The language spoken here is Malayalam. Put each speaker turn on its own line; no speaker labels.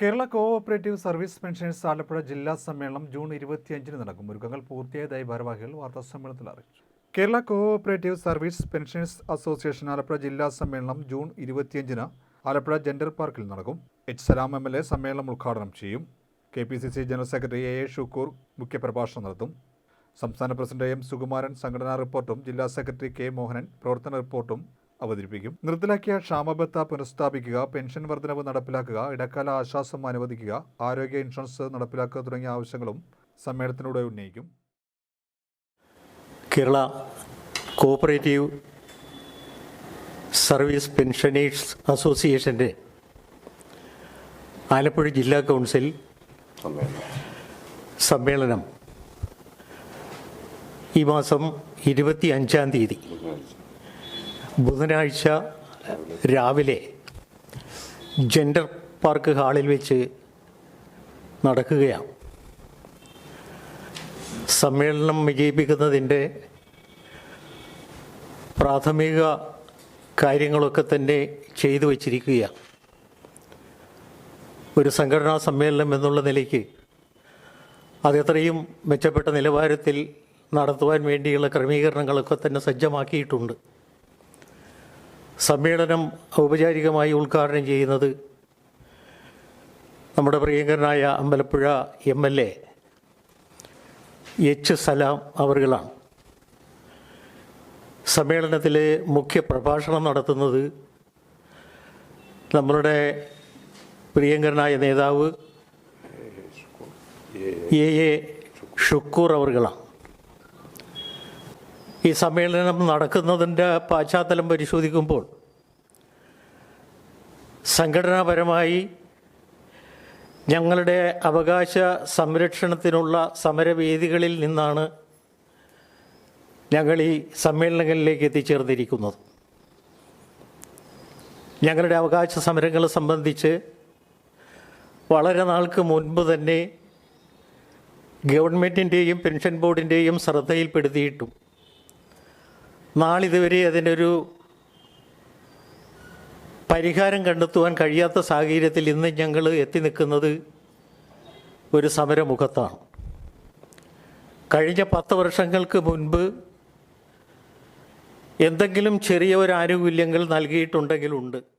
Kerala cooperative service pensioners Alappuzha ജില്ലാ സമ്മേളനം ജൂൺ ഇരുപത്തിയഞ്ചിന് നടക്കും. ഒരുക്കങ്ങൾ പൂർത്തിയായതായി ഭാരവാഹികൾ വാർത്താ സമ്മേളനത്തിൽ അറിയിച്ചു. Kerala cooperative service pensioners association Alappuzha ജില്ലാ സമ്മേളനം ജൂൺ ഇരുപത്തിയഞ്ചിന് ആലപ്പുഴ ജെൻഡർ പാർക്കിൽ നടക്കും. H Salam M L A സമ്മേളനം ഉദ്ഘാടനം ചെയ്യും. K P C C general secretary A A Shukoor മുഖ്യപ്രഭാഷണം നടത്തും. സംസ്ഥാന പ്രസിഡന്റ് എം സുകുമാരൻ സംഘടനാ റിപ്പോർട്ടും ജില്ലാ സെക്രട്ടറി കെ മോഹനൻ പ്രവർത്തന റിപ്പോർട്ടും അവതരിപ്പിക്കും. നിർത്തലാക്കിയ ക്ഷാമബത്ത പുനഃസ്ഥാപിക്കുക പെൻഷൻ വർധനവ് നടപ്പിലാക്കുക ഇടക്കാല ആശ്വാസം അനുവദിക്കുക ആരോഗ്യ ഇൻഷുറൻസ് നടപ്പിലാക്കുക തുടങ്ങിയ ആവശ്യങ്ങളും സമ്മേളനത്തിലൂടെ ഉന്നയിക്കും.
കേരള കോപ്പറേറ്റീവ് സർവീസ് പെൻഷനേഴ്സ് അസോസിയേഷന്റെ ആലപ്പുഴ ജില്ലാ കൗൺസിൽ സമ്മേളനം ഈ മാസം ഇരുപത്തി അഞ്ചാം തീയതി. ബുധനാഴ്ച രാവിലെ ജെൻഡർ പാർക്ക് ഹാളിൽ വെച്ച് നടക്കുകയാണ്. സമ്മേളനം വിജയിപ്പിക്കുന്നതിന്റെ പ്രാഥമിക കാര്യങ്ങളൊക്കെ തന്നെ ചെയ്തു വച്ചിരിക്കുകയാണ്. ഒരു സംഘടനാ സമ്മേളനം എന്നുള്ള നിലയ്ക്ക് അതെത്രയും മെച്ചപ്പെട്ട നിലവാരത്തിൽ നടത്തുവാൻ വേണ്ടിയുള്ള ക്രമീകരണങ്ങളൊക്കെ തന്നെ സജ്ജമാക്കിയിട്ടുണ്ട്. സമ്മേളനം ഔപചാരികമായി ഉദ്ഘാടനം ചെയ്യുന്നത് നമ്മുടെ പ്രിയങ്കരനായ Ambalappuzha M L A H Salam അവറുകളാണ് സമ്മേളനത്തിലെ മുഖ്യ പ്രഭാഷണം നടത്തുന്നത് നമ്മളുടെ പ്രിയങ്കരനായ നേതാവ് എ എ ഷുക്കൂർ അവറുകളാണ് ഈ സമ്മേളനം നടക്കുന്നതിന്റെ പശ്ചാത്തലം പരിശോധിക്കുമ്പോൾ സംഘടനാപരമായി ഞങ്ങളുടെ അവകാശ സംരക്ഷണത്തിനുള്ള സമരവേദികളിൽ നിന്നാണ് ഞങ്ങൾ ഈ സമ്മേളനങ്ങളിലേക്ക് എത്തിച്ചേർന്നിരിക്കുന്നത്. ഞങ്ങളുടെ അവകാശ സമരങ്ങളെ സംബന്ധിച്ച് വളരെ നാൾക്ക് മുൻപ് തന്നെ ഗവൺമെന്റിന്റെയും പെൻഷൻ ബോർഡിന്റെയും ശ്രദ്ധയിൽപ്പെടുത്തിയിട്ടും നാളിതുവരെ അതിനൊരു പരിഹാരം കണ്ടെത്തുവാൻ കഴിയാത്ത സാഹചര്യത്തിൽ ഇന്ന് ഞങ്ങൾ എത്തി നിൽക്കുന്നത് ഒരു സമരമുഖത്താണ്. കഴിഞ്ഞ പത്ത് വർഷങ്ങൾക്ക് മുൻപ് എന്തെങ്കിലും ചെറിയ ഒരു ആനുകൂല്യങ്ങൾ നൽകിയിട്ടുണ്ടെങ്കിലുണ്ട്.